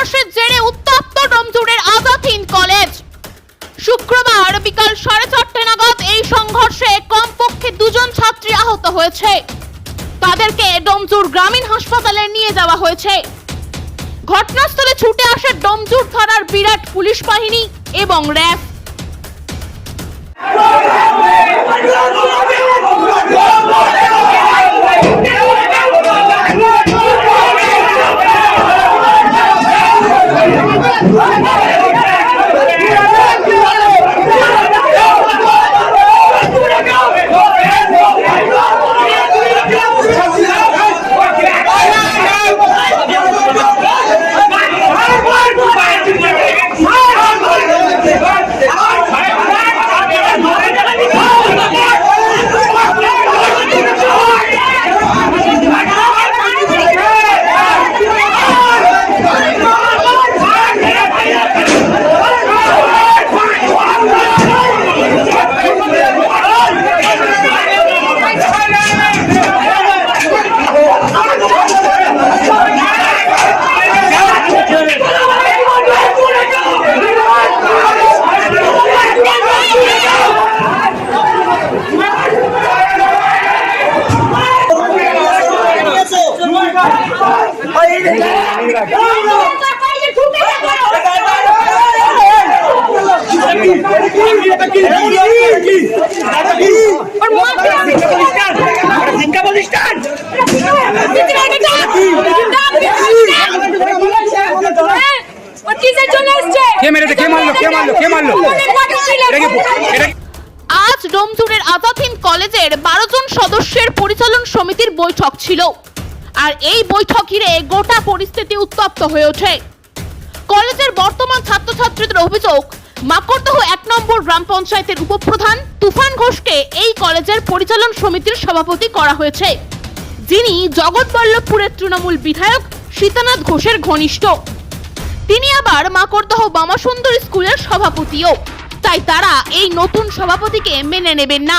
সংঘর্ষের জেরে উত্তপ্ত ডোমজুড়ের আজাথিন কলেজ। শুক্রবার বিকাল সাড়ে চারটে নাগাদ এই সংঘর্ষে কমপক্ষে দুজন ছাত্রী আহত হয়েছে। তাদেরকে ডোমজুর গ্রামীণ হাসপাতালে নিয়ে যাওয়া হয়েছে। ঘটনাস্থলে ছুটে আসে ডোমজুর থানার বিরাট পুলিশ বাহিনী এবং র্যাব। আজ ডোমজুড়ের আজাথিন কলেজের বারো জন সদস্যের পরিচালন সমিতির বৈঠক ছিল। আর এই বৈঠক ঘিরে গোটা পরিস্থিতি উত্তপ্ত হয়ে ওঠে। কলেজের বর্তমান ছাত্রছাত্রীদের অভিযোগ, মাকড়দহ এক নম্বর গ্রাম পঞ্চায়েতের উপপ্রধান তুফান ঘোষকে এই কলেজের পরিচালন সমিতির সভাপতি করা হয়েছে। যিনি জগৎবল্লভপুরের তৃণমূল বিধায়ক সীতানাথ ঘোষের ঘনিষ্ঠ। তিনি আবার মাকড়দহ বামাসুন্দর স্কুলের সভাপতিও। তাই তারা এই নতুন সভাপতিকে মেনে নেবেন না।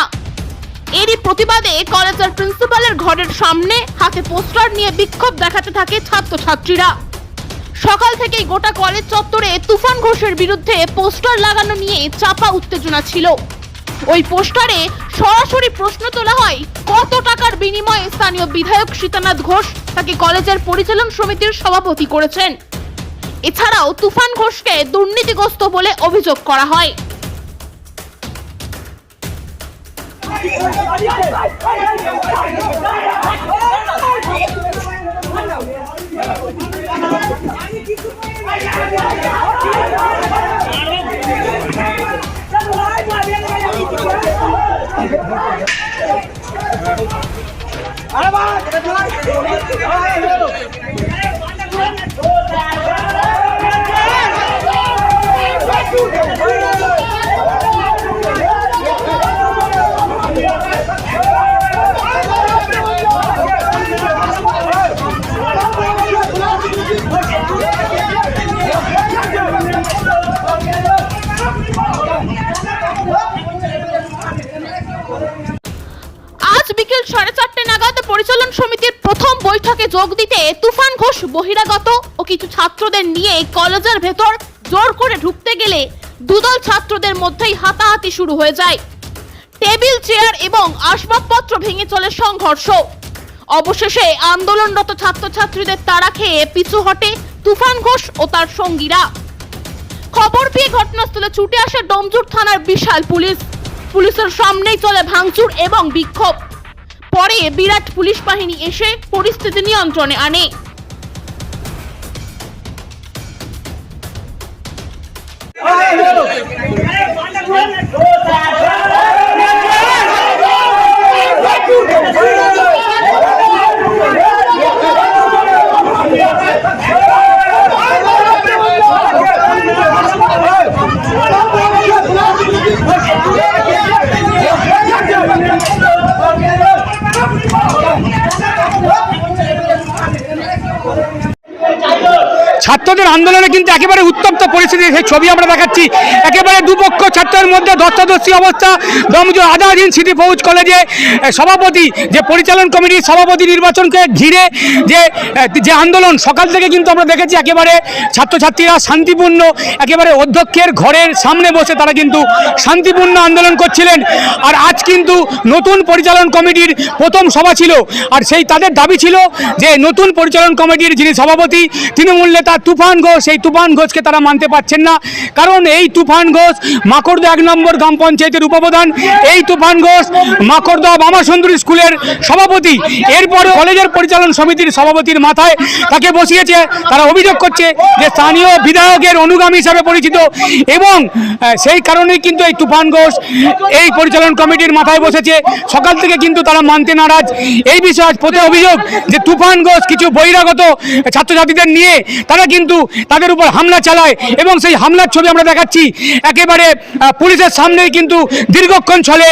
এরই প্রতিবাদে কলেজের প্রিন্সিপালের ঘরের সামনে হাতে পোস্টার নিয়ে বিক্ষোভ দেখাতে থাকে ছাত্রছাত্রীরা। সকাল থেকেই গোটা কলেজ চত্বরে তুফান ঘোষের বিরুদ্ধে পোস্টার লাগানো নিয়ে চাপা উত্তেজনা ছিল। ওই পোস্টারে সরাসরি প্রশ্ন তোলা হয়, কত টাকার বিনিময়ে স্থানীয় বিধায়ক সীতানাথ ঘোষ তাকে কলেজের পরিচালন সমিতির সভাপতি করেছেন? এছাড়াও তুফান ঘোষকে দুর্নীতিগ্রস্ত বলে অভিযোগ করা হয়। আজ যোগ দিতে তুফান ঘোষ বহিরাগত ও কিছু ছাত্রদের নিয়ে কলেজের ভেতর জোর করে ঢুকতে গেলে দুদল ছাত্রদের মধ্যেই হাতাহাতি শুরু হয়ে যায়। টেবিল, চেয়ার এবং আসবাবপত্র ভেঙে চলে সংঘর্ষ। অবশেষে আন্দোলনরত ছাত্রছাত্রীদের তাড়া খেয়ে পিছু হটে তুফান ঘোষ ও তার সঙ্গীরা। খবর পেয়ে ঘটনাস্থলে ছুটে আসে ডোমজুর থানার বিশাল পুলিশ। পুলিশের সামনেই চলে ভাঙচুর এবং বিক্ষোভ। পরে বিরাট পুলিশ বাহিনী এসে পরিস্থিতি নিয়ন্ত্রণে আনে Oh, ষাট ছাত্রদের আন্দোলনে কিন্তু একেবারে উত্তপ্ত পরিস্থিতি সেই ছবি আমরা দেখাচ্ছি। একেবারে দুপক্ষ ছাত্রের মধ্যে ধস্তাধস্তি অবস্থা। দমজো আজাদিন সিটি ফৌজ কলেজে সভাপতি, যে পরিচালন কমিটির সভাপতি নির্বাচনকে ঘিরে যে যে আন্দোলন, সকাল থেকে কিন্তু আমরা দেখেছি একেবারে ছাত্রছাত্রীরা শান্তিপূর্ণ, একেবারে অধ্যক্ষের ঘরের সামনে বসে তারা কিন্তু শান্তিপূর্ণ আন্দোলন করছিলেন। আর আজ কিন্তু নতুন পরিচালন কমিটির প্রথম সভা ছিল। আর সেই তাদের দাবি ছিল যে, নতুন পরিচালন কমিটির যিনি সভাপতি, তৃণমূল নেতা তুফান ঘোষ সেই তুফান ঘোষকে তারা মানতে পারছেন না। কারণ এই তুফান ঘোষ মাকড়দা এক নম্বর গ্রাম পঞ্চায়েতের উপপ্রধান। এই তুফান ঘোষ মাকড়দা বামাসুন্দরী স্কুলের সভাপতি। এরপর কলেজের পরিচালন সমিতির সভাপতির মাথায় তাকে বসিয়েছে। তারা অভিযোগ করছে যে স্থানীয় বিধায়কের অনুগামী হিসাবে পরিচিত এবং সেই কারণেই কিন্তু এই তুফান ঘোষ এই পরিচালন কমিটির মাথায় বসেছে। সকাল থেকে কিন্তু তারা মানতে নারাজ। এই বিষয়ে আজ প্রতি অভিযোগ যে তুফান ঘোষ কিছু বহিরাগত ছাত্রছাত্রীদের নিয়ে তারা কিন্তু তাদের উপর হামলা চালায় এবং সেই হামলার ছবি আমরা দেখাচ্ছি। একেবারে পুলিশের সামনেই কিন্তু দীর্ঘক্ষণ চলে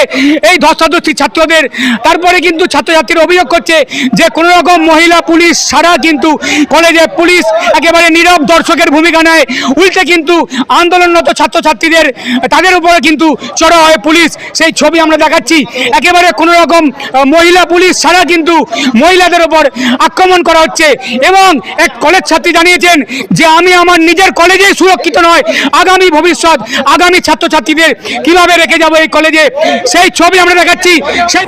এই ধস্তাধস্তি ছাত্রদের। তারপরে কিন্তু ছাত্রছাত্রীরা অভিযোগ করছে যে কোনো রকম মহিলা পুলিশ ছাড়া কিন্তু কলেজে পুলিশ একেবারে নীরব দর্শকের ভূমিকা নেয়। উল্টে কিন্তু আন্দোলনরত ছাত্রছাত্রীদের, তাদের উপরে কিন্তু চড়া হয় পুলিশ। সেই ছবি আমরা দেখাচ্ছি। একেবারে কোনো রকম মহিলা পুলিশ ছাড়া কিন্তু মহিলাদের ওপর আক্রমণ করা হচ্ছে। এবং এক কলেজ ছাত্রী জানিয়েছেন যে আমি আমার নিজের কলেজে সুরক্ষিত নয়, আগামী ভবিষ্যৎ, আগামী ছাত্রছাত্রীদের কীভাবে রেখে যাব এই কলেজে? সেই ছবি আমরা দেখাচ্ছি। সেই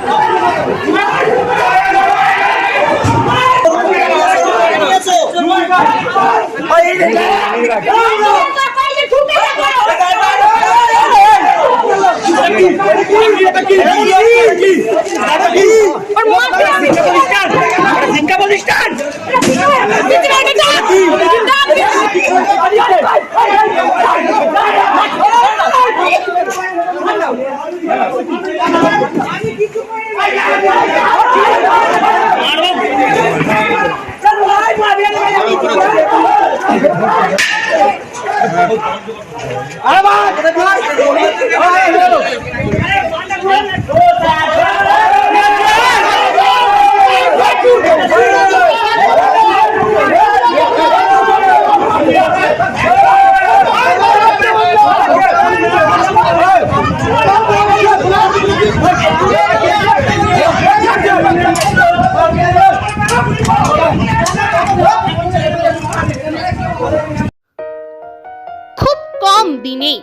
খুব কম দিনে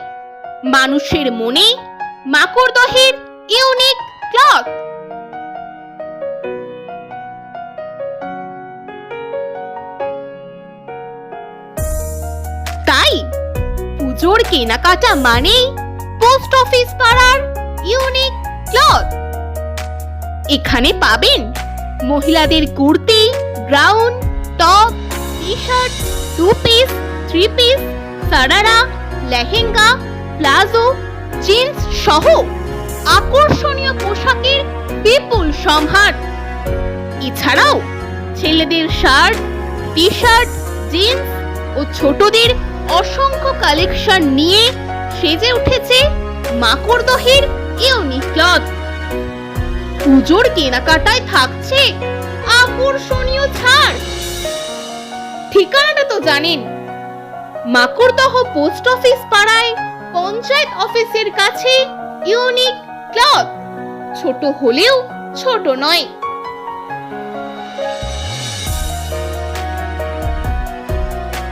মানুষের মনে মাকড়দহের ইউনিক ক্লথ। তাই পুজোর কেনাকাটা মানে পোস্ট অফিস পাড়ার ইউনিক ক্লথ। এখানে পাবেন মহিলাদের kurti gown top T shirt two piece three piece sharara, lehenga, palazzo, jeans সহ আকর্ষণীয় পোশাকের বিপুল সম্ভার। এছাড়াও ছেলেদের শার্ট টি শার্ট জিন্স ও ছোটদের অসংখ্য কালেকশন নিয়ে সেজে উঠেছে মাকড়দহের ইউনিক ক্লথ। পুজোর কেনাকাটায় থাকছে। আকর্ষণীয় ছাড়। ঠিকানাটা তো জানেন। মাকড়দহ পোস্ট অফিস পাড়ায় পঞ্চায়েত অফিসের কাছে ইউনিক ক্লথ। ছোট হলেও ছোট নয়।